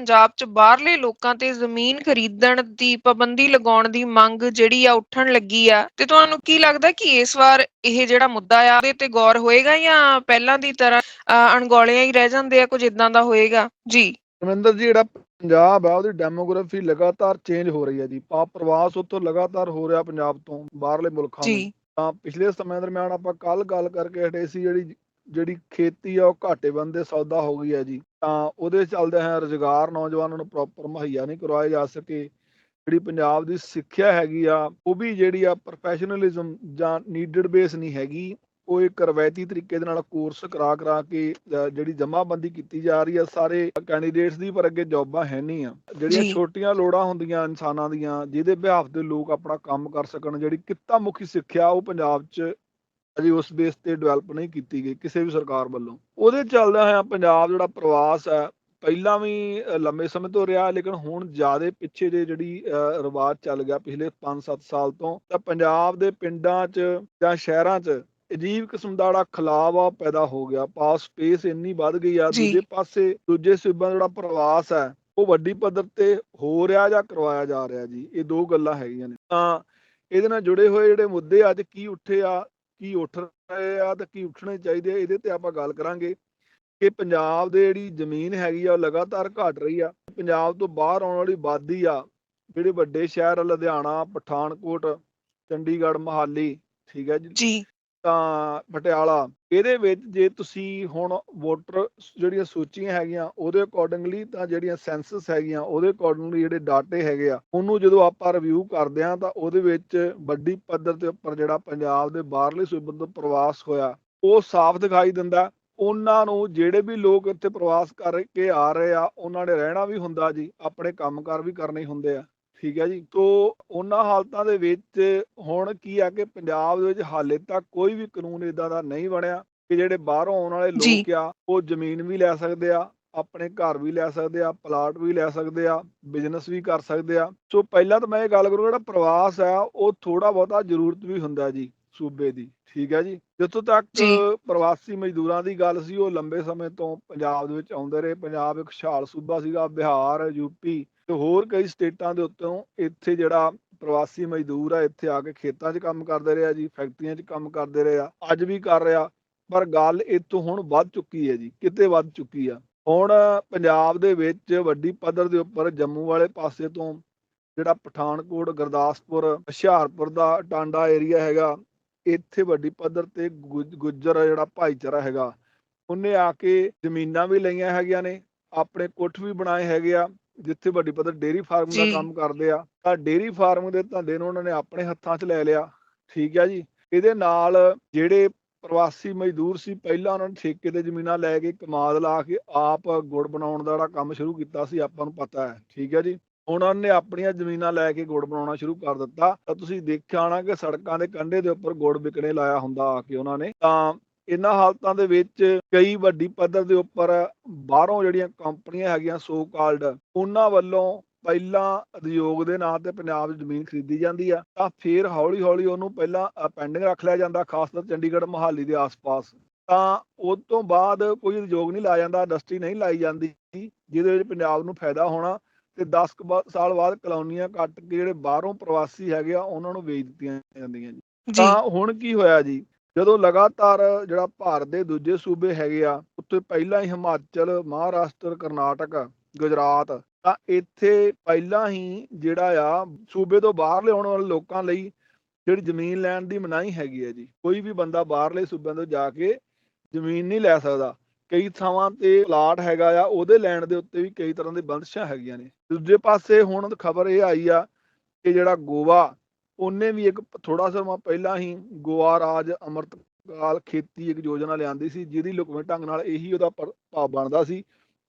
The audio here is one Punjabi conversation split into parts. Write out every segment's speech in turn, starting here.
ਪੰਜਾਬ 'ਚ ਬਾਹਰਲੇ ਲੋਕਾਂ ਤੇ ਜ਼ਮੀਨ ਖਰੀਦਣ ਦੀ ਪਾਬੰਦੀ ਲਗਾਉਣ ਦੀ ਮੰਗ ਜਿਹੜੀ ਆ ਉੱਠਣ ਲੱਗੀ ਆ। ਤੇ ਤੁਹਾਨੂੰ ਕੀ ਲੱਗਦਾ ਕਿ ਇਸ ਵਾਰ ਇਹ ਜਿਹੜਾ ਮੁੱਦਾ ਆ ਉਹਦੇ ਤੇ ਗੌਰ ਹੋਏਗਾ ਜਾਂ ਪਹਿਲਾਂ ਦੀ ਤਰ੍ਹਾਂ ਅਣਗੌਲਿਆਂ ਹੀ ਰਹਿ ਜਾਂਦੇ ਆ ਕੁਝ ਇਦਾਂ ਦਾ ਹੋਏਗਾ? ਜੀ। ਰਮਿੰਦਰ ਜੀ ਜਿਹੜਾ ਪੰਜਾਬ ਆ ਉਹਦੀ ਡੈਮੋਗ੍ਰਾਫੀ ਲਗਾਤਾਰ ਚੇਂਜ ਹੋ ਰਹੀ ਹੈ ਜੀ। ਪਾ ਪ੍ਰਵਾਸ ਉੱਥੋਂ ਲਗਾਤਾਰ ਹੋ ਰਿਹਾ ਪੰਜਾਬ ਤੋਂ ਬਾਹਰਲੇ ਮੁਲਕਾਂ ਨੂੰ। ਤਾਂ ਪਿਛਲੇ ਸਮੇਂ ਦਰਮਿਆਨ ਆਪਾਂ ਕੱਲ ਗੱਲ ਕਰਕੇ ਹਟੇ ਸੀ ਜਿਹੜੀ ਜਿਹੜੀ ਖੇਤੀ ਆ ਉਹ ਘਾਟੇ ਬੰਦੇ ਸੌਦਾ ਹੋ ਗਈ ਹੈ ਜੀ। ਤਾਂ ਉਹਦੇ ਚੱਲਦੇ ਹੈ ਰੁਜ਼ਗਾਰ ਨੌਜਵਾਨਾਂ ਨੂੰ ਪ੍ਰੋਪਰ ਮੁਹੱਈਆ ਨਹੀਂ ਕਰਵਾਏ ਜਾ ਸਕੇ। ਜਿਹੜੀ ਪੰਜਾਬ ਦੀ ਸਿੱਖਿਆ ਹੈਗੀ ਆ ਉਹ ਵੀ ਜਿਹੜੀ ਆ ਪ੍ਰੋਫੈਸ਼ਨਲਿਜ਼ਮ ਜਾਂ ਨੀਡਡ ਬੇਸ ਨਹੀਂ ਹੈਗੀ। ਉਹ ਇੱਕ ਰਵਾਇਤੀ ਤਰੀਕੇ ਦੇ ਨਾਲ ਕੋਰਸ ਕਰਾ ਕਰਾ ਕੇ ਜਿਹੜੀ ਜਮ੍ਹਾਂਬੰਦੀ ਕੀਤੀ ਜਾ ਰਹੀ ਆ ਸਾਰੇ ਕੈਂਡੀਡੇਟਸ ਦੀ ਪਰ ਅੱਗੇ ਜੌਬਾਂ ਹੈ ਨਹੀਂ ਆ। ਜਿਹੜੀਆਂ। ਛੋਟੀਆਂ ਲੋੜਾਂ ਹੁੰਦੀਆਂ ਇਨਸਾਨਾਂ ਦੀਆਂ ਜਿਹਦੇ ਬਿਹਾਫ ਦੇ ਲੋਕ ਆਪਣਾ ਕੰਮ ਕਰ ਸਕਣ ਜਿਹੜੀ ਕਿੱਤਾ ਮੁਖੀ ਸਿੱਖਿਆ ਉਹ ਪੰਜਾਬ 'ਚ ਅਜੇ ਉਸ ਬੇਸ ਤੇ ਡਿਵੈਲਪ ਨਹੀਂ ਕੀਤੀ ਗਈ ਕਿਸੇ ਵੀ ਸਰਕਾਰ ਵੱਲੋਂ। ਉਹਦੇ ਚੱਲਦਾ ਹੋਇਆ ਪੰਜਾਬ ਜਿਹੜਾ ਪ੍ਰਵਾਸ ਹੈ ਪਹਿਲਾਂ ਵੀ ਲੰਮੇ ਸਮੇਂ ਤੋਂ ਰਿਹਾ ਲੇਕਿਨ ਹੁਣ ਜ਼ਿਆਦਾ ਪਿੱਛੇ ਜੇ ਜਿਹੜੀ ਰਿਵਾਜ ਚੱਲ ਗਿਆ ਪਿਛਲੇ 5-7 ਸਾਲ ਤੋਂ ਤਾਂ ਪੰਜਾਬ ਦੇ ਪਿੰਡਾਂ 'ਚ ਜਾਂ ਸ਼ਹਿਰਾਂ 'ਚ ਅਜੀਬ ਕਿਸਮ ਦਾ ਜਿਹੜਾ ਉਹ ਪੈਦਾ ਹੋ ਗਿਆ। ਪਾਸ ਸਪੇਸ ਇੰਨੀ ਵੱਧ ਗਈ ਆ। ਦੂਜੇ ਪਾਸੇ ਦੂਜੇ ਸੂਬਿਆਂ ਦਾ ਜਿਹੜਾ ਪ੍ਰਵਾਸ ਹੈ ਉਹ ਵੱਡੀ ਪੱਧਰ ਤੇ ਹੋ ਰਿਹਾ ਜਾਂ ਕਰਵਾਇਆ ਜਾ ਰਿਹਾ ਜੀ। ਇਹ ਦੋ ਗੱਲਾਂ ਹੈਗੀਆਂ ਨੇ। ਤਾਂ ਇਹਦੇ ਨਾਲ ਜੁੜੇ ਹੋਏ ਜਿਹੜੇ ਮੁੱਦੇ ਅੱਜ ਕੀ ਉੱਠੇ ਆ ਕੀ ਉੱਠ ਰਹੇ ਆ ਤੇ ਕੀ ਉੱਠਣੇ ਚਾਹੀਦੇ ਆ ਇਹਦੇ ਤੇ ਆਪਾਂ ਗੱਲ ਕਰਾਂਗੇ ਕਿ ਪੰਜਾਬ ਦੇ ਜਿਹੜੀ ਜ਼ਮੀਨ ਹੈਗੀ ਆ ਉਹ ਲਗਾਤਾਰ ਘਟ ਰਹੀ ਆ। ਪੰਜਾਬ ਤੋਂ ਬਾਹਰ ਆਉਣ ਵਾਲੀ ਆਬਾਦੀ ਆ ਜਿਹੜੇ ਵੱਡੇ ਸ਼ਹਿਰ ਆ, ਲੁਧਿਆਣਾ ਪਠਾਨਕੋਟ ਚੰਡੀਗੜ੍ਹ ਮਹਾਲੀ ਠੀਕ ਹੈ ਜੀ। ਤਾਂ ਪਟਿਆਲਾ, ਇਹਦੇ ਵਿੱਚ ਜੇ ਤੁਸੀਂ ਹੁਣ ਵੋਟਰ ਜਿਹੜੀਆਂ ਸੂਚੀਆਂ ਹੈਗੀਆਂ, ਉਹਦੇ ਅਕੋਰਡਿੰਗਲੀ ਤਾਂ ਜਿਹੜੀਆਂ ਸੈਂਸਸ ਹੈਗੀਆਂ, ਉਹਦੇ ਅਕੋਰਡਿੰਗਲੀ ਜਿਹੜੇ ਡਾਟੇ ਹੈਗੇ ਆ, ਉਹਨੂੰ ਜਦੋਂ ਆਪਾਂ ਰਿਵਿਊ ਕਰਦੇ ਆ ਤਾਂ ਉਹਦੇ ਵਿੱਚ ਵੱਡੀ ਪੱਧਰ ਦੇ ਉੱਪਰ ਜਿਹੜਾ ਪੰਜਾਬ ਦੇ ਬਾਹਰਲੇ ਸੂਬੇ ਤੋਂ ਪ੍ਰਵਾਸ ਹੋਇਆ, ਉਹ ਸਾਫ਼ ਦਿਖਾਈ ਦਿੰਦਾ। ਉਹਨਾਂ ਨੂੰ ਜਿਹੜੇ ਵੀ ਲੋਕ ਇੱਥੇ ਪ੍ਰਵਾਸ ਕਰਕੇ ਆ ਰਹੇ ਆ, ਉਹਨਾਂ ਨੇ ਰਹਿਣਾ ਵੀ ਹੁੰਦਾ ਜੀ, ਆਪਣੇ ਕੰਮਕਾਰ ਵੀ ਕਰਨੇ ਹੁੰਦੇ ਆ। ਠੀਕ ਹੈ ਜੀ ਤੋਂ ਉਹਨਾਂ ਹਾਲਤਾਂ ਦੇ ਵਿੱਚ ਹੁਣ ਕੀ ਆ ਕਿ ਪੰਜਾਬ ਦੇ ਵਿੱਚ ਹਾਲੇ ਤੱਕ ਕੋਈ ਵੀ ਕਾਨੂੰਨ ਇਦਾਂ ਦਾ ਨਹੀਂ ਬਣਿਆ ਕਿ ਜਿਹੜੇ ਬਾਹਰੋਂ ਆਉਣ ਵਾਲੇ। ਲੋਕ ਆ ਉਹ ਜ਼ਮੀਨ ਵੀ ਲੈ ਸਕਦੇ ਆ ਆਪਣੇ ਘਰ ਵੀ ਲੈ ਸਕਦੇ ਆ ਪਲਾਟ ਵੀ ਲੈ ਸਕਦੇ ਆ ਬਿਜ਼ਨਸ ਵੀ ਕਰ ਸਕਦੇ ਆ ਸੋ ਪਹਿਲਾਂ ਤਾਂ ਮੈਂ ਇਹ ਗੱਲ ਕਰੂੰਗਾ ਜਿਹੜਾ ਪ੍ਰਵਾਸ ਆ ਉਹ ਥੋੜਾ ਬਹੁਤਾ ਜ਼ਰੂਰਤ ਵੀ ਹੁੰਦਾ ਜੀ ਸੂਬੇ ਦੀ ਠੀਕ ਹੈ ਜੀ ਜਿੱਥੋਂ ਤੱਕ। ਪ੍ਰਵਾਸੀ ਮਜ਼ਦੂਰਾਂ ਦੀ ਗੱਲ ਸੀ ਉਹ ਲੰਬੇ ਸਮੇਂ ਤੋਂ ਪੰਜਾਬ ਦੇ ਵਿੱਚ ਆਉਂਦੇ ਰਹੇ ਪੰਜਾਬ ਇੱਕ ਖੁਸ਼ਹਾਲ ਸੂਬਾ ਸੀਗਾ ਬਿਹਾਰ ਯੂਪੀ ਤੇ ਹੋਰ ਕਈ ਸਟੇਟਾਂ ਦੇ ਉੱਤੋਂ ਇੱਥੇ ਜਿਹੜਾ ਪ੍ਰਵਾਸੀ ਮਜ਼ਦੂਰ ਆ, ਇੱਥੇ ਆ ਕੇ ਖੇਤਾਂ 'ਚ ਕੰਮ ਕਰਦੇ ਰਿਹਾ ਜੀ, ਫੈਕਟਰੀਆਂ 'ਚ ਕੰਮ ਕਰਦੇ ਰਹੇ ਆ, ਅੱਜ ਵੀ ਕਰ ਰਿਹਾ। ਪਰ ਗੱਲ ਇੱਥੋਂ ਹੁਣ ਵੱਧ ਚੁੱਕੀ ਹੈ ਜੀ, ਕਿਤੇ ਵੱਧ ਚੁੱਕੀ ਆ। ਹੁਣ ਪੰਜਾਬ ਦੇ ਵਿੱਚ ਵੱਡੀ ਪੱਧਰ ਦੇ ਉੱਪਰ ਜੰਮੂ ਵਾਲੇ ਪਾਸੇ ਤੋਂ ਜਿਹੜਾ ਪਠਾਨਕੋਟ, ਗੁਰਦਾਸਪੁਰ, ਹੁਸ਼ਿਆਰਪੁਰ ਦਾ ਟਾਂਡਾ ਏਰੀਆ ਹੈਗਾ, ਇੱਥੇ ਵੱਡੀ ਪੱਧਰ ਤੇ ਗੁ- ਗੁੱਜਰ ਜਿਹੜਾ ਭਾਈਚਾਰਾ ਹੈਗਾ, ਉਹਨੇ ਆ ਕੇ ਜ਼ਮੀਨਾਂ ਵੀ ਲਈਆਂ ਹੈਗੀਆਂ ਨੇ, ਆਪਣੇ ਕੁੱਠ ਵੀ ਬਣਾਏ ਹੈਗੇ ਆ ਜਿੱਥੇ ਵੱਡੀ ਪੱਧਰ ਡੇਰੀ ਫਾਰਮ ਦਾ। ਕੰਮ ਕਰਦੇ ਆ ਤਾਂ ਡੇਰੀ ਫਾਰਮ ਦੇ ਧੰਦੇ ਨੂੰ ਉਹਨਾਂ ਨੇ ਆਪਣੇ ਹੱਥਾਂ 'ਚ ਲੈ ਲਿਆ। ਠੀਕ ਹੈ ਜੀ? ਇਹਦੇ ਨਾਲ ਜਿਹੜੇ ਪ੍ਰਵਾਸੀ ਮਜ਼ਦੂਰ ਸੀ ਪਹਿਲਾਂ ਉਹਨਾਂ ਨੇ ਠੇਕੇ ਤੇ ਜ਼ਮੀਨਾਂ ਲੈ ਕੇ ਕਮਾਦ ਲਾ ਕੇ ਆਪ ਗੁੜ ਬਣਾਉਣ ਦਾ ਜਿਹੜਾ ਕੰਮ ਸ਼ੁਰੂ ਕੀਤਾ ਸੀ ਆਪਾਂ ਨੂੰ ਪਤਾ ਹੈ। ਠੀਕ ਹੈ ਜੀ? ਹੁਣ ਉਹਨਾਂ ਨੇ ਆਪਣੀਆਂ ਜ਼ਮੀਨਾਂ ਲੈ ਕੇ ਗੁੜ ਬਣਾਉਣਾ ਸ਼ੁਰੂ ਕਰ ਦਿੱਤਾ। ਤਾਂ ਤੁਸੀਂ ਦੇਖਿਆ ਹੋਣਾ ਕਿ ਸੜਕਾਂ ਦੇ ਕੰਢੇ ਦੇ ਉੱਪਰ ਗੁੜ ਵਿਕਣੇ ਲਾਇਆ ਹੁੰਦਾ ਆ ਕੇ ਉਹਨਾਂ ਨੇ। ਤਾਂ ਇਹਨਾਂ ਹਾਲਤਾਂ ਦੇ ਵਿੱਚ ਕਈ ਵੱਡੀ ਪੱਧਰ ਦੇ ਉੱਪਰ ਬਾਹਰੋਂ ਜਿਹੜੀਆਂ ਕੰਪਨੀਆਂ ਹੈਗੀਆਂ ਸੋ ਕਾਲਡ ਉਹਨਾਂ ਵੱਲੋਂ ਪਹਿਲਾਂ ਉਦਯੋਗ ਦੇ ਨਾਂ ਤੇ ਪੰਜਾਬ 'ਚ ਜ਼ਮੀਨ ਖਰੀਦੀ ਜਾਂਦੀ ਆ ਤਾਂ ਫਿਰ ਹੌਲੀ ਹੌਲੀ ਉਹਨੂੰ ਪਹਿਲਾਂ ਪੈਂਡਿੰਗ ਰੱਖ ਲਿਆ ਜਾਂਦਾ ਖਾਸ ਕਰ ਚੰਡੀਗੜ੍ਹ ਮਹਾਲੀ ਦੇ ਆਸ-ਪਾਸ। ਤਾਂ ਉਸ ਤੋਂ ਬਾਅਦ ਕੋਈ ਉਦਯੋਗ ਨਹੀਂ ਲਾਇਆ ਜਾਂਦਾ ਇੰਡਸਟਰੀ ਨਹੀਂ ਲਾਈ ਜਾਂਦੀ ਜਿਹਦੇ ਵਿੱਚ ਪੰਜਾਬ ਨੂੰ ਫਾਇਦਾ ਹੋਣਾ ਤੇ 10 ਕੁ ਬਾ- ਸਾਲ ਬਾਅਦ ਕਲੋਨੀਆਂ ਕੱਟ ਕੇ ਜਿਹੜੇ ਬਾਹਰੋਂ ਪ੍ਰਵਾਸੀ ਹੈਗੇ ਆ ਉਹਨਾਂ ਨੂੰ ਵੇਚ ਦਿੱਤੀਆਂ ਜਾਂਦੀਆਂ ਜੀ। ਤਾਂ ਹੁਣ ਕੀ ਹੋਇਆ ਜੀ? ਜਦੋਂ ਲਗਾਤਾਰ ਜਿਹੜਾ ਭਾਰਤ ਦੇ ਦੂਜੇ ਸੂਬੇ ਹੈਗੇ ਆ, ਉੱਥੇ ਪਹਿਲਾਂ ਹੀ ਹਿਮਾਚਲ, ਮਹਾਰਾਸ਼ਟਰ, ਕਰਨਾਟਕ, ਗੁਜਰਾਤ ਤਾਂ ਇੱਥੇ ਪਹਿਲਾਂ ਹੀ ਜਿਹੜਾ ਆ, ਸੂਬੇ ਤੋਂ ਬਾਹਰ ਲਿਆਉਣ ਵਾਲੇ ਲੋਕਾਂ ਲਈ ਜਿਹੜੀ ਜ਼ਮੀਨ ਲੈਣ ਦੀ ਮਨਾਹੀ ਹੈਗੀ ਹੈ ਜੀ। ਕੋਈ ਵੀ ਬੰਦਾ ਬਾਹਰਲੇ ਸੂਬਿਆਂ ਤੋਂ ਜਾ ਕੇ ਜ਼ਮੀਨ ਨਹੀਂ ਲੈ ਸਕਦਾ। ਕਈ ਥਾਵਾਂ ਤੇ ਪਲਾਟ ਹੈਗਾ ਆ, ਉਹਦੇ ਲੈਣ ਦੇ ਉੱਤੇ ਵੀ ਕਈ ਤਰ੍ਹਾਂ ਦੇ ਬੰਦਸ਼ਾਂ ਹੈਗੀਆਂ ਨੇ। ਦੂਜੇ ਪਾਸੇ ਹੁਣ ਖਬਰ ਇਹ ਆਈ ਆ ਕਿ ਜਿਹੜਾ ਗੋਵਾ ਉਹਨੇ ਵੀ ਇੱਕ ਥੋੜਾ ਸਮਾਂ ਪਹਿਲਾਂ ਹੀ ਗੋਆ ਰਾਜ ਅੰਮ੍ਰਿਤਕਾਲ ਖੇਤੀ ਇੱਕ ਯੋਜਨਾ ਲਿਆਂਦੀ ਸੀ, ਜਿਹਦੀ ਲੁਕਵੇਂ ਢੰਗ ਨਾਲ ਇਹੀ ਉਹਦਾ ਪ੍ਰਭਾਵ ਬਣਦਾ ਸੀ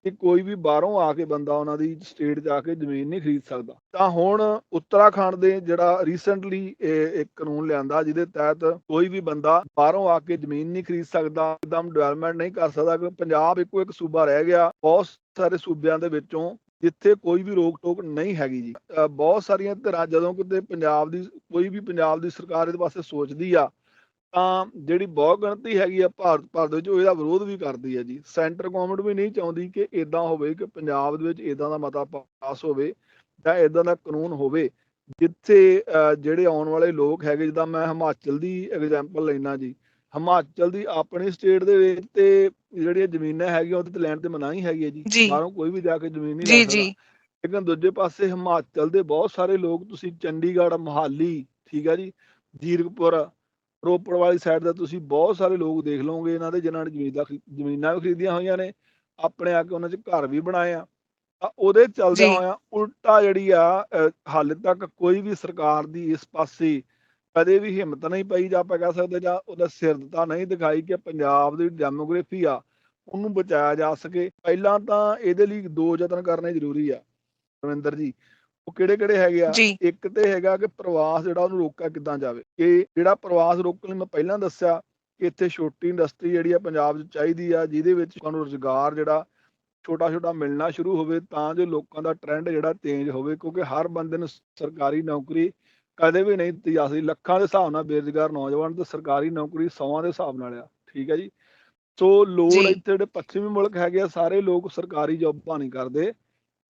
ਕਿ ਕੋਈ ਵੀ ਬਾਹਰੋਂ ਆ ਕੇ ਬੰਦਾ ਉਹਨਾਂ ਦੀ ਸਟੇਟ ਜਾ ਕੇ ਜ਼ਮੀਨ ਨਹੀਂ ਖਰੀਦ ਸਕਦਾ। ਤਾਂ ਹੁਣ ਉੱਤਰਾਖੰਡ ਦੇ ਜਿਹੜਾ ਰੀਸੈਂਟਲੀ ਇੱਕ ਕਾਨੂੰਨ ਲਿਆਂਦਾ, ਜਿਹਦੇ ਤਹਿਤ ਕੋਈ ਵੀ ਬੰਦਾ ਬਾਹਰੋਂ ਆ ਕੇ ਜ਼ਮੀਨ ਨਹੀਂ ਖਰੀਦ ਸਕਦਾ, ਇੱਕਦਮ ਡਿਵੈਲਪਮੈਂਟ ਨਹੀਂ ਕਰ ਸਕਦਾ ਕਿਉਂਕਿ ਪੰਜਾਬ ਇੱਕੋ ਇੱਕ ਸੂਬਾ ਰਹਿ ਗਿਆ, ਬਹੁਤ ਸਾਰੇ ਸੂਬਿਆਂ ਦੇ ਵਿੱਚੋਂ ਜਿੱਥੇ ਕੋਈ ਵੀ ਰੋਕ ਟੋਕ ਨਹੀਂ ਹੈਗੀ ਜੀ। ਬਹੁਤ ਸਾਰੀਆਂ ਧਿਰਾਂ ਜਦੋਂ ਕਿਤੇ ਪੰਜਾਬ ਦੀ, ਕੋਈ ਵੀ ਪੰਜਾਬ ਦੀ ਸਰਕਾਰ ਇਹਦੇ ਵਾਸਤੇ ਸੋਚਦੀ ਆ, ਤਾਂ ਜਿਹੜੀ ਬਹੁਤ ਗਿਣਤੀ ਹੈਗੀ ਆ ਭਾਰਤ ਭਰ ਦੇ ਵਿੱਚ ਉਹ ਇਹਦਾ ਵਿਰੋਧ ਵੀ ਕਰਦੀ ਹੈ ਜੀ। ਸੈਂਟਰ ਗਵਰਨਮੈਂਟ ਵੀ ਨਹੀਂ ਚਾਹੁੰਦੀ ਕਿ ਇਦਾਂ ਹੋਵੇ ਕਿ ਪੰਜਾਬ ਦੇ ਵਿੱਚ ਇਦਾਂ ਦਾ ਮਤਾ ਪਾਸ ਹੋਵੇ ਜਾਂ ਇਦਾਂ ਦਾ ਕਾਨੂੰਨ ਹੋਵੇ, ਜਿੱਥੇ ਜਿਹੜੇ ਆਉਣ ਵਾਲੇ ਲੋਕ ਹੈਗੇ, ਜਿੱਦਾਂ ਮੈਂ ਹਿਮਾਚਲ ਦੀ ਐਗਜ਼ਾਮਪਲ ਲੈਣਾ ਜੀ। ਹਿਮਾਚਲ ਦੀ ਆਪਣੀ ਸਟੇਟ ਦੇ ਵਿੱਚ ਤੇ ਜਿਹੜੀਆਂ ਜ਼ਮੀਨਾਂ ਹੈਗੀਆਂ ਉਹਦੇ ਤੇ ਲੈਣ ਤੇ ਮਨਾਹੀ ਹੈਗੀ ਹੈ ਜੀ। ਬਾਹਰੋਂ ਕੋਈ ਵੀ ਜਾ ਕੇ ਜ਼ਮੀਨ ਨਹੀਂ ਲੈ ਸਕਦਾ ਲੇਕਿਨ ਦੂਜੇ ਪਾਸੇ ਹਿਮਾਚਲ ਦੇ ਬਹੁਤ ਸਾਰੇ ਲੋਕ ਤੁਸੀਂ ਚੰਡੀਗੜ੍ਹ ਮੋਹਾਲੀ ਠੀਕ ਹੈ ਜੀ ਜੀਰਕਪੁਰ ਰੋਪੜ ਵਾਲੀ ਸਾਈਡ ਦਾ ਤੁਸੀਂ ਬਹੁਤ ਸਾਰੇ ਲੋਕ ਦੇਖ ਲਓਗੇ ਇਹਨਾਂ ਦੇ ਜਿਨ੍ਹਾਂ ਨੇ ਜ਼ਮੀਨ ਦਾ ਜ਼ਮੀਨਾਂ ਵੀ ਖਰੀਦੀਆਂ ਹੋਈਆਂ ਨੇ ਆਪਣੇ ਆ ਕੇ ਉਹਨਾਂ 'ਚ ਘਰ ਵੀ ਬਣਾਏ ਆ ਤਾਂ ਉਹਦੇ ਚੱਲਦਿਆਂ ਜੀ। ਹੋਇਆਂ ਉਲਟਾ ਜਿਹੜੀ ਆ ਹਾਲੇ ਤੱਕ ਕੋਈ ਵੀ ਸਰਕਾਰ ਦੀ ਇਸ ਪਾਸੇ ਕਦੇ ਵੀ ਹਿੰਮਤ ਨਹੀਂ ਪਈ ਜਾਂ ਆਪਾਂ ਕਹਿ ਸਕਦੇ ਜਾਂ ਉਹਦਾ ਸਿਰਦਤਾ ਨਹੀਂ ਦਿਖਾਈ ਕਿ ਪੰਜਾਬ ਦੀ ਡੈਮੋਗ੍ਰਾਫੀ ਆ ਉਹਨੂੰ ਬਚਾਇਆ ਜਾ ਸਕੇ। ਪਹਿਲਾਂ ਤਾਂ ਇਹਦੇ ਲਈ ਦੋ ਯਤਨ ਕਰਨੇ ਜ਼ਰੂਰੀ ਆ ਰਵਿੰਦਰ ਜੀ। ਉਹ ਕਿਹੜੇ ਕਿਹੜੇ ਹੈਗੇ ਆ? ਇੱਕ ਤੇ ਹੈਗਾ ਕਿ ਪ੍ਰਵਾਸ ਜਿਹੜਾ ਉਹਨੂੰ ਰੋਕਿਆ ਕਿੱਦਾਂ ਜਾਵੇ। ਕਿ ਜਿਹੜਾ ਪ੍ਰਵਾਸ ਰੋਕਣ ਲਈ ਮੈਂ ਪਹਿਲਾਂ ਦੱਸਿਆ ਕਿ ਇੱਥੇ ਛੋਟੀ ਇੰਡਸਟਰੀ ਜਿਹੜੀ ਆ ਪੰਜਾਬ 'ਚ ਚਾਹੀਦੀ ਆ ਜਿਹਦੇ ਵਿੱਚ ਤੁਹਾਨੂੰ ਰੁਜ਼ਗਾਰ ਜਿਹੜਾ ਛੋਟਾ ਛੋਟਾ ਮਿਲਣਾ ਸ਼ੁਰੂ ਹੋਵੇ ਤਾਂ ਜੋ ਲੋਕਾਂ ਦਾ ਟ੍ਰੈਂਡ ਜਿਹੜਾ ਚੇਂਜ ਹੋਵੇ ਕਿਉਂਕਿ ਹਰ ਬੰਦੇ ਨੂੰ ਸਰਕਾਰੀ ਨੌਕਰੀ ਕਦੇ ਵੀ ਨਹੀਂ ਦਿੱਤੀ ਜਾ ਸਕਦੀ ਲੱਖਾਂ ਦੇ ਹਿਸਾਬ ਨਾਲ ਬੇਰੁਜ਼ਗਾਰ ਨੌਜਵਾਨ ਤੇ ਸਰਕਾਰੀ ਨੌਕਰੀ ਸੌਆਂ ਦੇ ਹਿਸਾਬ ਨਾਲ ਆ ਠੀਕ ਹੈ ਜੀ? ਸੋ ਲੋੜ। ਇੱਥੇ ਜਿਹੜੇ ਪੱਛਮੀ ਮੁਲਕ ਹੈਗੇ ਆ ਸਾਰੇ ਲੋਕ ਸਰਕਾਰੀ ਜੌਬਾਂ ਨਹੀਂ ਕਰਦੇ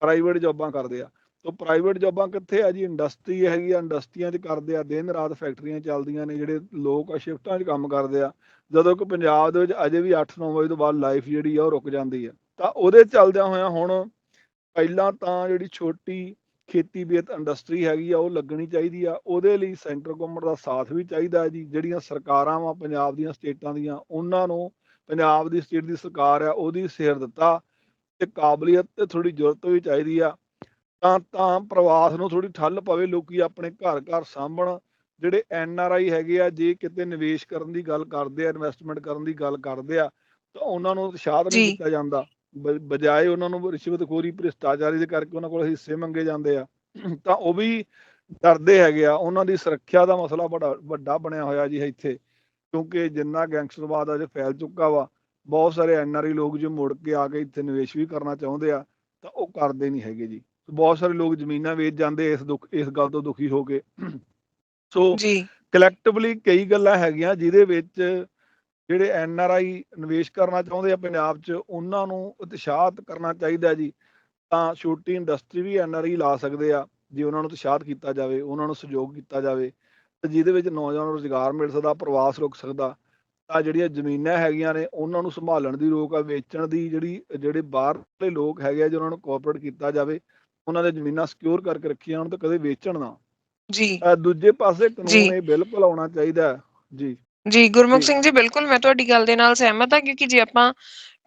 ਪ੍ਰਾਈਵੇਟ ਜੌਬਾਂ ਕਰਦੇ ਆ। ਤੋ ਪ੍ਰਾਈਵੇਟ ਜੌਬਾਂ ਕਿੱਥੇ ਆ ਜੀ? ਇੰਡਸਟਰੀ ਹੈਗੀ ਆ ਇੰਡਸਟਰੀਆਂ 'ਚ ਕਰਦੇ ਆ ਦਿਨ ਰਾਤ ਫੈਕਟਰੀਆਂ ਚੱਲਦੀਆਂ ਨੇ ਜਿਹੜੇ ਲੋਕ ਆ ਸ਼ਿਫਟਾਂ 'ਚ ਕੰਮ ਕਰਦੇ ਆ। ਜਦੋਂ ਕਿ ਪੰਜਾਬ ਦੇ ਵਿੱਚ ਅਜੇ ਵੀ 8-9 ਵਜੇ ਤੋਂ ਬਾਅਦ ਲਾਈਫ ਜਿਹੜੀ ਆ ਉਹ ਰੁਕ ਜਾਂਦੀ ਆ। ਤਾਂ ਉਹਦੇ ਚੱਲਦਿਆਂ ਹੋਇਆਂ ਹੁਣ ਪਹਿਲਾਂ ਤਾਂ ਜਿਹੜੀ ਛੋਟੀ ਖੇਤੀ ਬੇਤ ਇੰਡਸਟਰੀ ਹੈਗੀ ਆ ਉਹ ਲੱਗਣੀ ਚਾਹੀਦੀ ਆ ਉਹਦੇ ਲਈ ਸੈਂਟਰ ਗਵਰਨਮੈਂਟ ਦਾ ਸਾਥ ਵੀ ਚਾਹੀਦਾ ਜੀ ਜਿਹੜੀਆਂ ਸਰਕਾਰਾਂ ਵਾ ਪੰਜਾਬ ਦੀਆਂ ਸਟੇਟਾਂ ਦੀਆਂ ਉਹਨਾਂ ਨੂੰ ਪੰਜਾਬ ਦੀ ਸਟੇਟ ਦੀ ਸਰਕਾਰ ਆ ਉਹਦੀ ਸਿਰ ਦਿੱਤਾ ਤੇ ਕਾਬਲੀਅਤ ਤੇ ਥੋੜੀ ਜ਼ਰੂਰਤ ਵੀ ਚਾਹੀਦੀ ਆ ਤਾਂ ਤਾਂ ਪ੍ਰਵਾਸ ਨੂੰ ਥੋੜੀ ਠੱਲ ਪਵੇ ਲੋਕੀ ਆਪਣੇ ਘਰ ਘਰ ਸਾਂਭਣ ਜਿਹੜੇ ਐਨ ਆਰ ਆਈ ਹੈਗੇ ਆ ਜੇ ਕਿਤੇ ਨਿਵੇਸ਼ ਕਰਨ ਦੀ ਗੱਲ ਕਰਦੇ ਆ ਇਨਵੈਸਟਮੈਂਟ ਕਰਨ ਦੀ ਗੱਲ ਕਰਦੇ ਆ ਤਾਂ ਉਹਨਾਂ ਨੂੰ ਉਤਸ਼ਾਹਤ ਨਹੀਂ। ਕੀਤਾ ਜਾਂਦਾ ਬਜਾਏ ਉਹਨਾਂ ਨੂੰ ਰਿਸ਼ਵਤਖੋਰੀ ਭ੍ਰਿਸ਼ਟਾਚਾਰੀ ਦੇ ਕਰਕੇ ਉਹਨਾਂ ਕੋਲ ਹਿੱਸੇ ਮੰਗੇ ਜਾਂਦੇ ਆ ਤਾਂ ਉਹ ਵੀ ਡਰਦੇ ਹੈਗੇ ਆ ਉਹਨਾਂ ਦੀ ਸੁਰੱਖਿਆ ਦਾ ਮਸਲਾ ਬੜਾ ਵੱਡਾ ਬਣਿਆ ਹੋਇਆ ਜੀ ਇੱਥੇ ਕਿਉਂਕਿ ਜਿੰਨਾ ਗੈਂਗਸਟਰਵਾਦ ਅਜੇ ਫੈਲ ਚੁੱਕਾ ਵਾ ਬਹੁਤ ਸਾਰੇ ਐਨਆਰਆਈ ਲੋਕ ਜੋ ਮੁੜ ਕੇ ਆ ਕੇ ਇੱਥੇ ਨਿਵੇਸ਼ ਵੀ ਕਰਨਾ ਚਾਹੁੰਦੇ ਆ ਤਾਂ ਉਹ ਕਰਦੇ ਨਹੀਂ ਹੈਗੇ ਜੀ ਬਹੁਤ ਸਾਰੇ ਲੋਕ ਜ਼ਮੀਨਾਂ ਵੇਚ ਜਾਂਦੇ ਇਸ ਦੁੱਖ ਇਸ ਗੱਲ ਤੋਂ ਦੁਖੀ ਹੋ ਕੇ ਸੋ ਜੀ। ਕਲੈਕਟਿਵਲੀ ਕਈ ਗੱਲਾਂ ਹੈਗੀਆਂ ਜਿਹਦੇ ਵਿੱਚ ਜਿਹੜੇ ਐਨ ਆਰ ਆਈ ਨਿਵੇਸ਼ ਕਰਨਾ ਚਾਹੁੰਦੇ ਆ ਪੰਜਾਬ 'ਚ ਉਹਨਾਂ ਨੂੰ ਉਤਸ਼ਾਹਤ ਕਰਨਾ ਚਾਹੀਦਾ ਜੀ ਤਾਂ ਛੋਟੀ industry we N R I ਲਾ ਸਕਦੇ ਆ ਜੇ ਉਹਨਾਂ ਨੂੰ ਉਤਸ਼ਾਹਤ ਕੀਤਾ ਜਾਵੇ ਉਹਨਾਂ ਨੂੰ ਸਹਿਯੋਗ ਕੀਤਾ ਜਾਵੇ ਤੇ ਜਿਹਦੇ ਵਿੱਚ ਨੌਜਵਾਨਾਂ ਨੂੰ ਰੁਜ਼ਗਾਰ ਮਿਲ ਸਕਦਾ ਪ੍ਰਵਾਸ ਰੁਕ ਸਕਦਾ ਤਾਂ ਜਿਹੜੀਆਂ ਜ਼ਮੀਨਾਂ ਹੈਗੀਆਂ ਨੇ ਉਹਨਾਂ ਨੂੰ ਸੰਭਾਲਣ ਦੀ ਰੋਕ ਆ ਵੇਚਣ ਦੀ ਜਿਹੜੀ ਜਿਹੜੇ ਬਾਹਰਲੇ ਲੋਕ ਹੈਗੇ ਆ ਜਿਹਨਾਂ ਨੂੰ ਕੋਆਪਰੇਟ ਕੀਤਾ ਜਾਵੇ ਉਹਨਾਂ ਦੇ ਜ਼ਮੀਨਾਂ ਸਿਕਿਉਰ ਕਰਕੇ ਰੱਖੀਆਂ ਹੋਣ ਤਾਂ ਕਦੇ ਵੇਚਣ ਨਾ ਜੀ ਦੂਜੇ ਪਾਸੇ। ਕਾਨੂੰਨ ਇਹ ਬਿਲਕੁਲ ਆਉਣਾ ਚਾਹੀਦਾ। ਜੀ ਜੀ ਗੁਰਮੁਖ ਜੀ। ਸਿੰਘ ਜੀ ਬਿਲਕੁਲ ਮੈਂ ਤੁਹਾਡੀ ਗੱਲ ਦੇ ਨਾਲ ਸਹਿਮਤ ਹਾਂ ਕਿਉਂਕਿ ਜੇ ਆਪਾਂ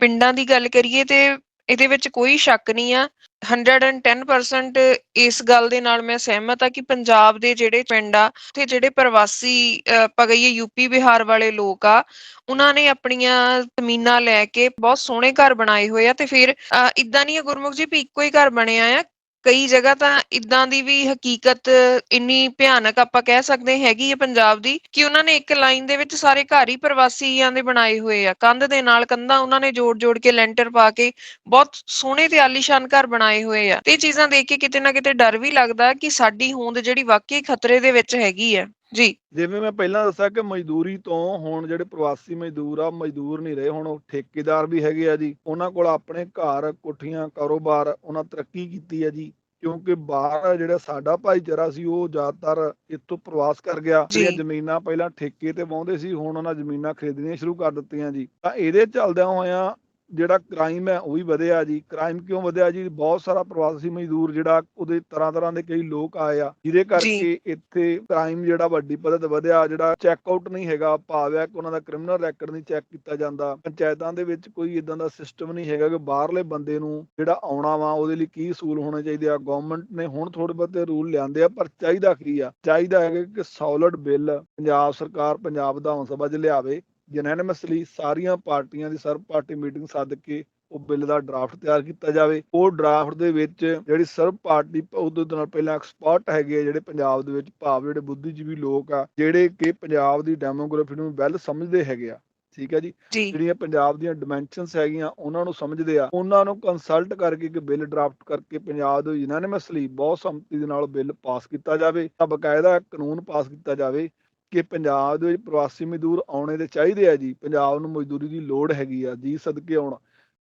ਪਿੰਡਾਂ ਦੀ ਗੱਲ ਕਰੀਏ ਤੇ ਇਹਦੇ ਵਿੱਚ ਕੋਈ ਸ਼ੱਕ ਨਹੀਂ ਆ 110% ਇਸ ਗੱਲ ਦੇ ਨਾਲ ਮੈਂ ਸਹਿਮਤ ਆ ਕਿ ਪੰਜਾਬ ਦੇ ਜਿਹੜੇ ਪਿੰਡ ਆ ਤੇ ਜਿਹੜੇ ਪ੍ਰਵਾਸੀ ਆਪਾਂ ਕਹੀਏ ਯੂਪੀ ਬਿਹਾਰ ਵਾਲੇ ਲੋਕ ਆ ਉਹਨਾਂ ਨੇ ਆਪਣੀਆਂ ਜ਼ਮੀਨਾਂ ਲੈ ਕੇ ਬਹੁਤ ਸੋਹਣੇ ਘਰ ਬਣਾਏ ਹੋਏ ਆ ਤੇ ਫਿਰ ਅਹ, ਇਦਾਂ ਨਹੀਂ ਆ ਗੁਰਮੁਖ ਜੀ ਵੀ ਇੱਕੋ ਹੀ ਘਰ ਬਣਿਆ ਆ ਕਈ ਜਗ੍ਹਾ ਤਾਂ ਇਦਾਂ ਦੀ ਵੀ ਹਕੀਕਤ ਇੰਨੀ ਭਿਆਨਕ ਆਪਾਂ ਕਹਿ ਸਕਦੇ ਹੈਗੀ ਹੈ ਪੰਜਾਬ ਦੀ ਕਿ ਉਹਨਾਂ ਨੇ ਇੱਕ ਲਾਈਨ ਦੇ ਵਿੱਚ ਸਾਰੇ ਘਰ ਹੀ ਪ੍ਰਵਾਸੀਆਂ ਦੇ ਬਣਾਏ ਹੋਏ ਆ। ਕੰਧ ਦੇ ਨਾਲ ਕੰਧਾਂ ਉਹਨਾਂ ਨੇ ਜੋੜ-ਜੋੜ ਕੇ ਲੈਂਟਰ ਪਾ ਕੇ ਬਹੁਤ ਸੋਹਣੇ ਤੇ ਆਲੀਸ਼ਾਨ ਘਰ ਬਣਾਏ ਹੋਏ ਆ। ਤੇ ਇਹ ਚੀਜ਼ਾਂ ਦੇਖ ਕੇ ਕਿਤੇ ਨਾ ਕਿਤੇ ਡਰ ਵੀ ਲੱਗਦਾ ਕਿ ਸਾਡੀ ਹੋਂਦ ਜਿਹੜੀ ਵਾਕਈ ਖਤਰੇ ਦੇ ਵਿੱਚ ਹੈਗੀ ਹੈ ਜੀ। ਜਿਵੇਂ ਮੈਂ ਪਹਿਲਾਂ ਦੱਸਿਆ ਕਿ ਮਜ਼ਦੂਰੀ ਤੋਂ ਹੁਣ ਜਿਹੜੇ ਪ੍ਰਵਾਸੀ ਮਜ਼ਦੂਰ ਆ ਮਜ਼ਦੂਰ ਨਹੀਂ ਰਹੇ ਹੁਣ ਉਹ ਠੇਕੇਦਾਰ ਵੀ ਹੈਗੇ ਆ ਜੀ। ਉਹਨਾਂ ਕੋਲ ਆਪਣੇ ਘਰ ਕੋਠੀਆਂ ਕਾਰੋਬਾਰ ਉਹਨਾਂ ਤਰੱਕੀ ਕੀਤੀ ਹੈ ਜੀ। ਕਿਉਂਕਿ ਬਾਹਰ ਜਿਹੜਾ ਸਾਡਾ ਭਾਈਚਾਰਾ ਸੀ ਉਹ ਜ਼ਿਆਦਾਤਰ ਇੱਥੋਂ ਪ੍ਰਵਾਸ ਕਰ ਗਿਆ। ਜਿਹੜੀਆਂ ਜ਼ਮੀਨਾਂ ਪਹਿਲਾਂ ਠੇਕੇ ਤੇ ਵਾਹੁੰਦੇ ਸੀ ਹੁਣ ਉਹਨਾਂ ਜ਼ਮੀਨਾਂ ਖਰੀਦਣੀਆਂ ਸ਼ੁਰੂ ਕਰ ਦਿੱਤੀਆਂ ਜੀ। ਤਾਂ ਇਹਦੇ ਚੱਲਦਿਆਂ ਹੋਇਆਂ ਜਿਹੜਾ ਕ੍ਰਾਈਮ ਹੈ ਉਹ ਵੀ ਵਧਿਆ ਜੀ। ਕ੍ਰਾਈਮ ਕਿਉਂ ਵਧਿਆ ਜੀ? ਬਹੁਤ ਸਾਰਾ ਪ੍ਰਵਾਸੀ ਮਜ਼ਦੂਰ ਜਿਹੜਾ ਉਹਦੇ ਤਰ੍ਹਾਂ ਤਰ੍ਹਾਂ ਦੇ ਕਈ ਲੋਕ ਆਏ ਆ ਜਿਹਦੇ ਕਰਕੇ ਇੱਥੇ ਕ੍ਰਾਈਮ ਜਿਹੜਾ ਵੱਡੀ ਪੱਧਰ ਵਧਿਆ ਜਿਹੜਾ ਚੈੱਕ ਆਊਟ ਨਹੀਂ ਹੈਗਾ ਭਾਵਿਆ ਕਿ ਉਹਨਾਂ ਦਾ ਕ੍ਰਿਮੀਨਲ ਰੈਕੋਰਡ ਨਹੀਂ ਚੈੱਕ ਕੀਤਾ ਜਾਂਦਾ। ਪੰਚਾਇਤਾਂ ਦੇ ਵਿੱਚ ਕੋਈ ਇਦਾਂ ਦਾ ਸਿਸਟਮ ਨਹੀਂ ਹੈਗਾ ਕਿ ਬਾਹਰਲੇ ਬੰਦੇ ਨੂੰ ਜਿਹੜਾ ਆਉਣਾ ਵਾ ਉਹਦੇ ਲਈ ਕੀ ਅਸੂਲ ਹੋਣੇ ਚਾਹੀਦੇ ਆ। ਗਵਰਨਮੈਂਟ ਨੇ ਹੁਣ ਥੋੜੇ ਬਹੁਤੇ ਰੂਲ ਲਿਆਂਦੇ ਆ ਪਰ ਚਾਹੀਦਾ ਕੀ ਆ? ਚਾਹੀਦਾ ਹੈਗਾ ਕਿ ਸੋਲਿਡ ਬਿੱਲ ਪੰਜਾਬ ਸਰਕਾਰ ਪੰਜਾਬ ਵਿਧਾਨ ਸਭਾ 'ਚ ਲਿਆਵੇ। ਯੂਨੈਨਿਮਸਲੀ ਸਾਰੀਆਂ ਪਾਰਟੀਆਂ ਦੀ ਸਰਬ ਪਾਰਟੀ ਮੀਟਿੰਗ ਸੱਦ ਕੇ ਉਹ ਬਿੱਲ ਦਾ ਡਰਾਫਟ ਤਿਆਰ ਕੀਤਾ ਜਾਵੇ। ਉਹ ਡਰਾਫਟ ਦੇ ਵਿੱਚ ਜਿਹੜੀ ਸਰਬ ਪਾਰਟੀ ਉਹਦੇ ਨਾਲ ਪਹਿਲਾਂ ਐਕਸਪਰਟ ਹੈਗੇ ਆ ਜਿਹੜੇ ਪੰਜਾਬ ਦੇ ਵਿੱਚ ਭਾਵ ਜਿਹੜੇ ਬੁੱਧੀਜੀਵੀ ਲੋਕ ਆ ਜਿਹੜੇ ਕਿ ਪੰਜਾਬ ਦੀ ਡੈਮੋਗ੍ਰਾਫੀ ਨੂੰ ਵੈਲ ਸਮਝਦੇ ਹੈਗੇ ਆ। ਠੀਕ ਹੈ ਜੀ? ਜਿਹੜੀਆਂ ਪੰਜਾਬ ਦੀਆਂ ਡਿਮੈਂਸ਼ਨਸ ਹੈਗੀਆਂ ਉਹਨਾਂ ਨੂੰ ਸਮਝਦੇ ਆ। ਉਹਨਾਂ ਨੂੰ ਕੰਸਲਟ ਕਰਕੇ ਕਿ ਬਿੱਲ ਡਰਾਫਟ ਕਰਕੇ ਪੰਜਾਬ ਦੇ ਯੂਨੈਨਿਮਸਲੀ ਬਹੁਤ ਸੰਮਤੀ ਦੇ ਨਾਲ ਬਿੱਲ ਪਾਸ ਕੀਤਾ ਜਾਵੇ। ਤਾਂ ਬਕਾਇਦਾ ਕਾਨੂੰਨ ਪਾਸ ਕੀਤਾ ਜਾਵੇ। ਕਿ ਪੰਜਾਬ ਦੇ ਵਿੱਚ ਪ੍ਰਵਾਸੀ ਮਜ਼ਦੂਰ ਆਉਣੇ ਤੇ ਚਾਹੀਦੇ ਆ ਜੀ। ਪੰਜਾਬ ਨੂੰ ਮਜ਼ਦੂਰੀ ਦੀ ਲੋੜ ਹੈਗੀ ਆ ਜੀ ਸਦਕੇ ਆਉਣ।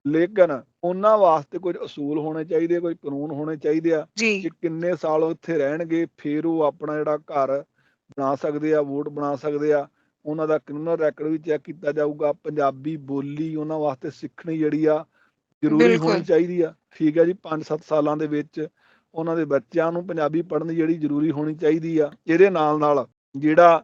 ਲੇਕਿਨ ਉਹਨਾਂ ਵਾਸਤੇ ਕੁਝ ਅਸੂਲ ਹੋਣੇ ਚਾਹੀਦੇ ਕੁਝ ਕਾਨੂੰਨ ਹੋਣੇ ਚਾਹੀਦੇ ਆ ਕਿ ਕਿੰਨੇ ਸਾਲ ਉਹ ਇੱਥੇ ਰਹਿਣਗੇ ਫਿਰ ਉਹ ਆਪਣਾ ਜਿਹੜਾ ਘਰ ਬਣਾ ਸਕਦੇ ਆ ਵੋਟ ਬਣਾ ਸਕਦੇ ਆ। ਉਹਨਾਂ ਦਾ ਕ੍ਰਿਮੀਨਲ ਰੈਕੋਰਡ ਵੀ ਚੈੱਕ ਕੀਤਾ ਜਾਊਗਾ। ਪੰਜਾਬੀ ਬੋਲੀ ਉਹਨਾਂ ਵਾਸਤੇ ਸਿੱਖਣੀ ਜਿਹੜੀ ਆ ਜ਼ਰੂਰੀ। ਹੋਣੀ ਚਾਹੀਦੀ ਆ। ਠੀਕ ਹੈ ਜੀ 5-7 ਸਾਲਾਂ ਦੇ ਵਿੱਚ ਉਹਨਾਂ ਦੇ ਬੱਚਿਆਂ ਨੂੰ ਪੰਜਾਬੀ ਪੜ੍ਹਨ ਦੀ ਜਿਹੜੀ ਜ਼ਰੂਰੀ ਹੋਣੀ ਚਾਹੀਦੀ ਆ। ਇਹਦੇ ਨਾਲ ਨਾਲ ਜਿਹੜਾ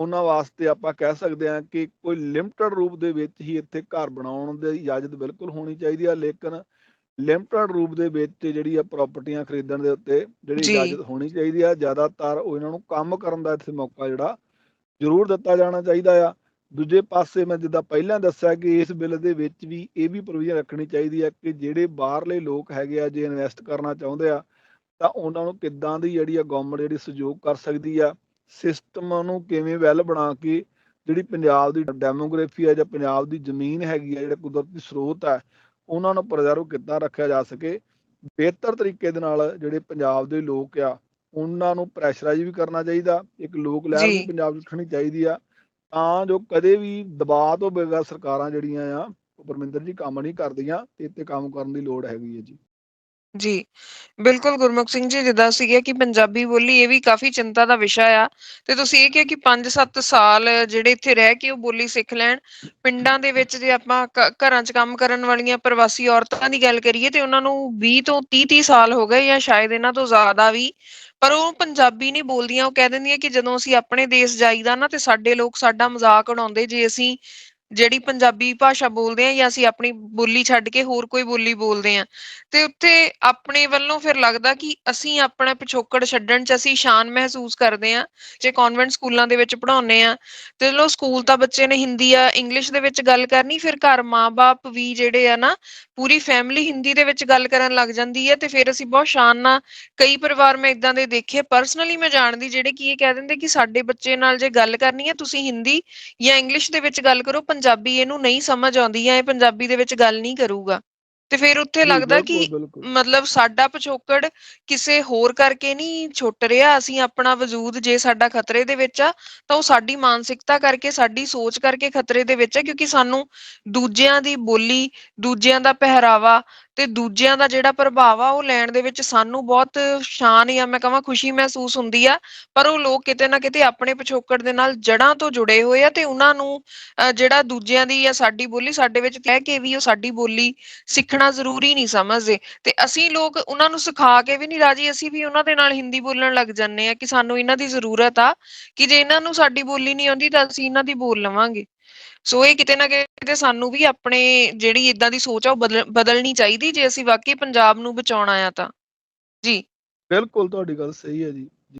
ਉਹਨਾਂ ਵਾਸਤੇ ਆਪਾਂ ਕਹਿ ਸਕਦੇ ਹਾਂ ਕਿ ਕੋਈ ਲਿਮਟਿਡ ਰੂਪ ਦੇ ਵਿੱਚ ਹੀ ਇੱਥੇ ਘਰ ਬਣਾਉਣ ਦੀ ਇਜਾਜ਼ਤ ਬਿਲਕੁਲ ਹੋਣੀ ਚਾਹੀਦੀ ਆ ਲੇਕਿਨ ਲਿਮਟਿਡ ਰੂਪ ਦੇ ਵਿੱਚ ਜਿਹੜੀ ਆ ਪ੍ਰਾਪਰਟੀਆਂ ਖਰੀਦਣ ਦੇ ਉੱਤੇ ਜਿਹੜੀ। ਇਜਾਜ਼ਤ ਹੋਣੀ ਚਾਹੀਦੀ ਆ ਜ਼ਿਆਦਾਤਰ ਉਹ ਇਹਨਾਂ ਨੂੰ ਕੰਮ ਕਰਨ ਦਾ ਇੱਥੇ ਮੌਕਾ ਜਿਹੜਾ ਜ਼ਰੂਰ ਦਿੱਤਾ ਜਾਣਾ ਚਾਹੀਦਾ ਆ ਦੂਜੇ ਪਾਸੇ ਮੈਂ ਜਿੱਦਾਂ ਪਹਿਲਾਂ ਦੱਸਿਆ ਕਿ ਇਸ ਬਿੱਲ ਦੇ ਵਿੱਚ ਵੀ ਇਹ ਵੀ ਪ੍ਰੋਵੀਜ਼ਨ ਰੱਖਣੀ ਚਾਹੀਦੀ ਆ ਕਿ ਜਿਹੜੇ ਬਾਹਰਲੇ ਲੋਕ ਹੈਗੇ ਆ ਜੇ ਇਨਵੈਸਟ ਕਰਨਾ ਚਾਹੁੰਦੇ ਆ ਤਾਂ ਉਹਨਾਂ ਨੂੰ ਕਿੱਦਾਂ ਦੀ ਜਿਹੜੀ ਆ ਗਵਰਨਮੈਂਟ ਜਿਹੜੀ ਸਹਿਯੋਗ ਕਰ ਸਕਦੀ ਆ ਸਿਸਟਮ ਨੂੰ ਕਿਵੇਂ ਵੈਲ ਬਣਾ ਕੇ ਜਿਹੜੀ ਪੰਜਾਬ ਦੀ ਡੈਮੋਗ੍ਰਾਫੀ ਆ ਜਾਂ ਪੰਜਾਬ ਦੀ ਜ਼ਮੀਨ ਹੈਗੀ ਆ ਜਿਹੜੇ ਕੁਦਰਤੀ ਸਰੋਤ ਆ ਉਹਨਾਂ ਨੂੰ ਪ੍ਰੀਜ਼ਰਵ ਕਿੱਦਾਂ ਰੱਖਿਆ ਜਾ ਸਕੇ ਬਿਹਤਰ ਤਰੀਕੇ ਦੇ ਨਾਲ ਜਿਹੜੇ ਪੰਜਾਬ ਦੇ ਲੋਕ ਆ ਉਹਨਾਂ ਨੂੰ ਪ੍ਰੈਸ਼ਰਾਈਜ਼ ਵੀ ਕਰਨਾ ਚਾਹੀਦਾ ਇੱਕ ਲੋਕ ਲਹਿਰ ਵੀ। ਪੰਜਾਬ 'ਚ ਉੱਠਣੀ ਚਾਹੀਦੀ ਆ ਤਾਂ ਜੋ ਕਦੇ ਵੀ ਦਬਾਅ ਤੋਂ ਬਗੈਰ ਸਰਕਾਰਾਂ ਜਿਹੜੀਆਂ ਆ ਉਹ ਪਰਮਿੰਦਰ ਜੀ ਕੰਮ ਨਹੀਂ ਕਰਦੀਆਂ ਤੇ ਇੱਥੇ ਕੰਮ ਕਰਨ ਦੀ ਲੋੜ ਹੈਗੀ ਹੈ ਜੀ ਜੀ, ਬਿਲਕੁਲ ਗੁਰਮੁਖ ਸਿੰਘ ਜੀ, ਜਿੱਦਾਂ ਸੀਗਾ ਕਿ ਪੰਜਾਬੀ ਬੋਲੀ ਇਹ ਵੀ ਕਾਫੀ ਚਿੰਤਾ ਦਾ ਵਿਸ਼ਾ ਆ। ਤੇ ਤੁਸੀਂ ਇਹ ਕਿਹਾ ਕਿ 5-7 ਸਾਲ ਜਿਹੜੇ ਇੱਥੇ ਰਹਿ ਕੇ ਉਹ ਬੋਲੀ ਸਿੱਖ ਲੈਣ। ਪਿੰਡਾਂ ਦੇ ਵਿੱਚ ਜੇ ਆਪਾਂ ਘ- ਘਰਾਂ 'ਚ ਕੰਮ ਕਰਨ ਵਾਲੀਆਂ ਪ੍ਰਵਾਸੀ ਔਰਤਾਂ ਦੀ ਗੱਲ ਕਰੀਏ ਤੇ ਉਹਨਾਂ ਨੂੰ 20 ਤੋਂ 30-30 ਸਾਲ ਹੋ ਗਏ ਜਾਂ ਸ਼ਾਇਦ ਇਹਨਾਂ ਤੋਂ ਜ਼ਿਆਦਾ ਵੀ। ਪਰ ਉਹ ਪੰਜਾਬੀ ਨਹੀਂ ਬੋਲਦੀਆਂ, ਉਹ ਕਹਿ ਦਿੰਦੀਆਂ ਕਿ ਜਦੋਂ ਅਸੀਂ ਆਪਣੇ ਦੇਸ਼ ਜਾਈਦਾ ਨਾ ਤੇ ਸਾਡੇ ਲੋਕ ਸਾਡਾ ਮਜ਼ਾਕ ਉਡਾਉਂਦੇ। ਜੇ ਅਸੀਂ ਜਿਹੜੀ ਪੰਜਾਬੀ ਭਾਸ਼ਾ ਬੋਲਦੇ ਆ ਜਾਂ ਅਸੀਂ ਆਪਣੀ ਬੋਲੀ ਛੱਡ ਕੇ ਹੋਰ ਕੋਈ ਬੋਲੀ ਬੋਲਦੇ ਆ ਤੇ ਉੱਥੇ ਆਪਣੇ ਵੱਲੋਂ ਫਿਰ ਲੱਗਦਾ ਕਿ ਅਸੀਂ ਆਪਣਾ ਪਿਛੋਕੜ ਛੱਡਣ 'ਚ ਅਸੀਂ ਸ਼ਾਨ ਮਹਿਸੂਸ ਕਰਦੇ ਆ ਜੇ ਕਨਵੈਂਟ ਸਕੂਲਾਂ ਦੇ ਵਿੱਚ ਪੜ੍ਹਾਉਂਦੇ ਆ ਤੇ ਲੋ ਸਕੂਲ ਤਾਂ ਬੱਚੇ ਨੇ ਹਿੰਦੀ ਆ ਇੰਗਲਿਸ਼ ਦੇ ਵਿੱਚ ਗੱਲ ਕਰਨੀ, ਫਿਰ ਘਰ ਮਾਪੇ ਵੀ ਜਿਹੜੇ ਆ ਨਾ, ਪੂਰੀ ਫੈਮਿਲੀ ਹਿੰਦੀ ਦੇ ਵਿੱਚ ਗੱਲ ਕਰਨ ਲੱਗ ਜਾਂਦੀ ਹੈ, ਤੇ ਫਿਰ ਅਸੀਂ ਬਹੁਤ ਸ਼ਾਨ ਨਾਲ ਕਈ ਪਰਿਵਾਰ ਮੈਂ ਇਦਾਂ ਦੇ ਦੇਖੇ ਪਰਸਨਲੀ ਮੈਂ ਜਾਣਦੀ ਜਿਹੜੇ ਕਿ ਇਹ ਕਹਿ ਦਿੰਦੇ ਕਿ ਸਾਡੇ ਬੱਚੇ ਨਾਲ ਜੇ ਗੱਲ ਕਰਨੀ ਹੈ, ਤੁਸੀਂ ਹਿੰਦੀ ਜਾਂ ਇੰਗਲਿਸ਼ ਦੇ ਵਿੱਚ ਗੱਲ ਕਰੋ ਪੰਜਾਬੀ ਇਹਨੂੰ ਨਹੀਂ ਸਮਝ ਆਉਂਦੀ ਜਾਂ ਇਹ ਪੰਜਾਬੀ ਦੇ ਵਿੱਚ ਗੱਲ ਨਹੀਂ ਕਰੂਗਾ ਤੇ ਫਿਰ ਉੱਥੇ ਲੱਗਦਾ ਕਿ। ਮਤਲਬ ਸਾਡਾ ਪਿਛੋਕੜ ਕਿਸੇ ਹੋਰ ਕਰਕੇ ਨਹੀਂ ਛੁੱਟ ਰਿਹਾ ਅਸੀਂ ਆਪਣਾ ਵਜੂਦ ਜੇ ਸਾਡਾ ਖਤਰੇ ਦੇ ਵਿੱਚ ਆ ਤਾਂ ਉਹ ਸਾਡੀ ਮਾਨਸਿਕਤਾ ਕਰਕੇ ਸਾਡੀ ਸੋਚ ਕਰਕੇ ਖਤਰੇ ਦੇ ਵਿੱਚ ਹੈ ਕਿਉਂਕਿ ਸਾਨੂੰ ਦੂਜਿਆਂ ਦੀ ਬੋਲੀ ਦੂਜਿਆਂ ਦਾ ਪਹਿਰਾਵਾ ਤੇ ਦੂਜਿਆਂ ਦਾ ਜਿਹੜਾ ਪ੍ਰਭਾਵ ਆ ਉਹ ਲੈਣ ਦੇ ਵਿੱਚ ਸਾਨੂੰ ਬਹੁਤ ਸ਼ਾਨ ਜਾਂ ਮੈਂ ਕਹਾਂ ਖੁਸ਼ੀ ਮਹਿਸੂਸ ਹੁੰਦੀ ਆ, ਪਰ ਉਹ ਲੋਕ ਕਿਤੇ ਨਾ ਕਿਤੇ ਆਪਣੇ ਪਿਛੋਕੜ ਦੇ ਨਾਲ ਜੜਾਂ ਤੋਂ ਜੁੜੇ ਹੋਏ ਆ ਤੇ ਉਹਨਾਂ ਨੂੰ ਜਿਹੜਾ ਦੂਜਿਆਂ ਦੀ ਜਾਂ ਸਾਡੀ ਬੋਲੀ ਸਾਡੇ ਵਿੱਚ ਕਹਿ ਕੇ ਵੀ ਉਹ ਸਾਡੀ ਬੋਲੀ ਸਿੱਖਣਾ ਜ਼ਰੂਰੀ ਨਹੀਂ ਸਮਝਦੇ ਤੇ ਅਸੀਂ ਲੋਕ ਉਹਨਾਂ ਨੂੰ ਸਿਖਾ ਕੇ ਵੀ ਨਹੀਂ ਰਾਜੀ, ਅਸੀਂ ਵੀ ਉਹਨਾਂ ਦੇ ਨਾਲ ਹਿੰਦੀ ਬੋਲਣ ਲੱਗ ਜੰਨੇ ਆ ਕਿ ਸਾਨੂੰ ਇਹਨਾਂ ਦੀ ਜ਼ਰੂਰਤ ਆ, ਕਿ ਜੇ ਇਹਨਾਂ ਨੂੰ ਸਾਡੀ ਬੋਲੀ ਨਹੀਂ ਆਉਂਦੀ ਤਾਂ ਅਸੀਂ ਇਹਨਾਂ ਦੀ ਬੋਲ ਲਵਾਂਗੇ। ਸੋ ਇਹ ਕਿਤੇ ਨਾ ਕਿਤੇ ਸਾਨੂੰ ਵੀ ਆਪਣੇ ਜਿਹੜੀ ਇਦਾਂ ਦੀ ਸੋਚ ਆ, ਉਹ ਬਦਲ- ਬਦਲਣੀ ਚਾਹੀਦੀ ਜੇ ਅਸੀਂ ਵਾਕਈ ਪੰਜਾਬ ਨੂੰ ਬਚਾਉਣਾ ਆ ਤਾਂ। ਜੀ। ਬਿਲਕੁਲ, ਤੁਹਾਡੀ ਗੱਲ ਸਹੀ ਹੈ ਜੀ।